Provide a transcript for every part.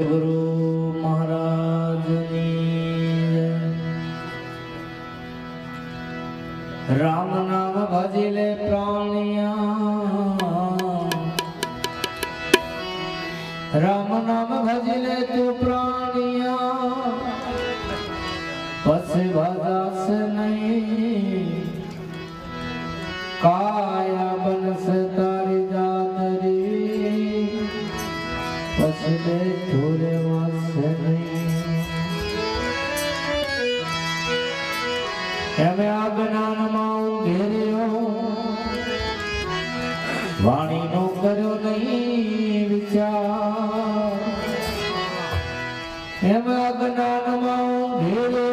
ગુરુ મહારાજ રામ નામ ભજલે પ્રાણિયા. રામ નામ ભજલે તું વિચાર. એમાં જ્ઞાનમાં ઊંઘેલો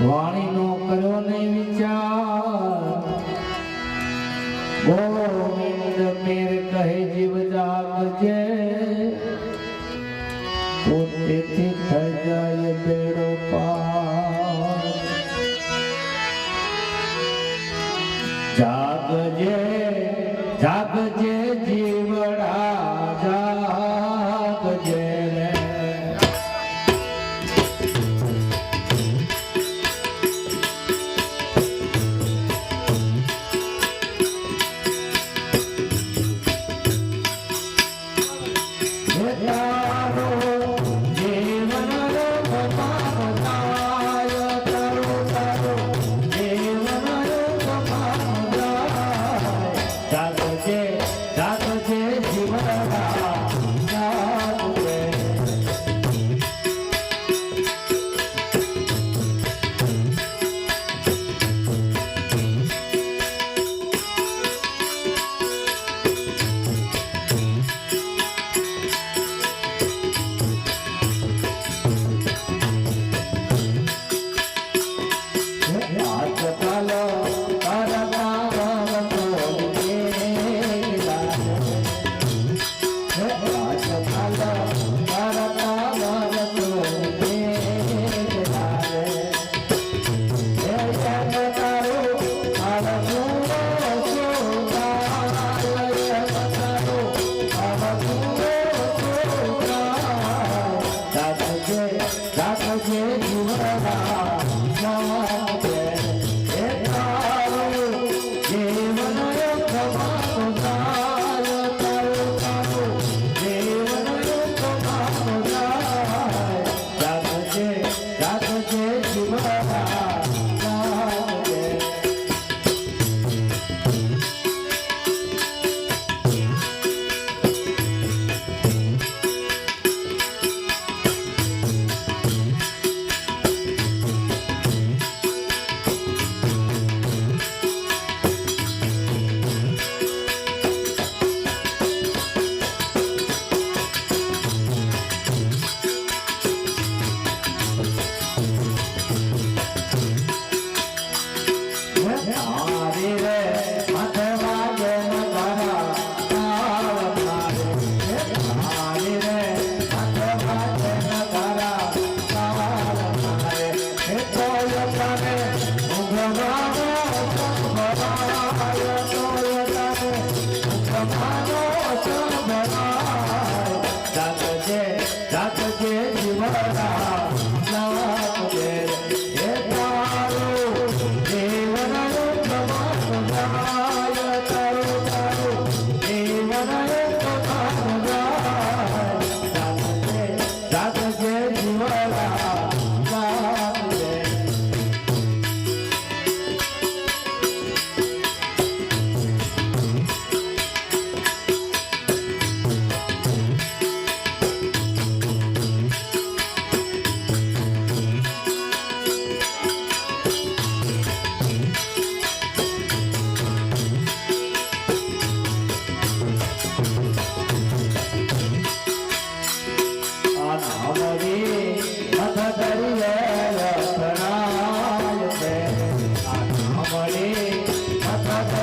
વાણીનો કર્યો ને વિચાર. ગોવિંદ મેર કહે જીવ જાગજે. પોતેથી થઈ જાય બેડો પાર. જાગજે. ভগবান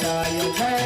Jaya Jaya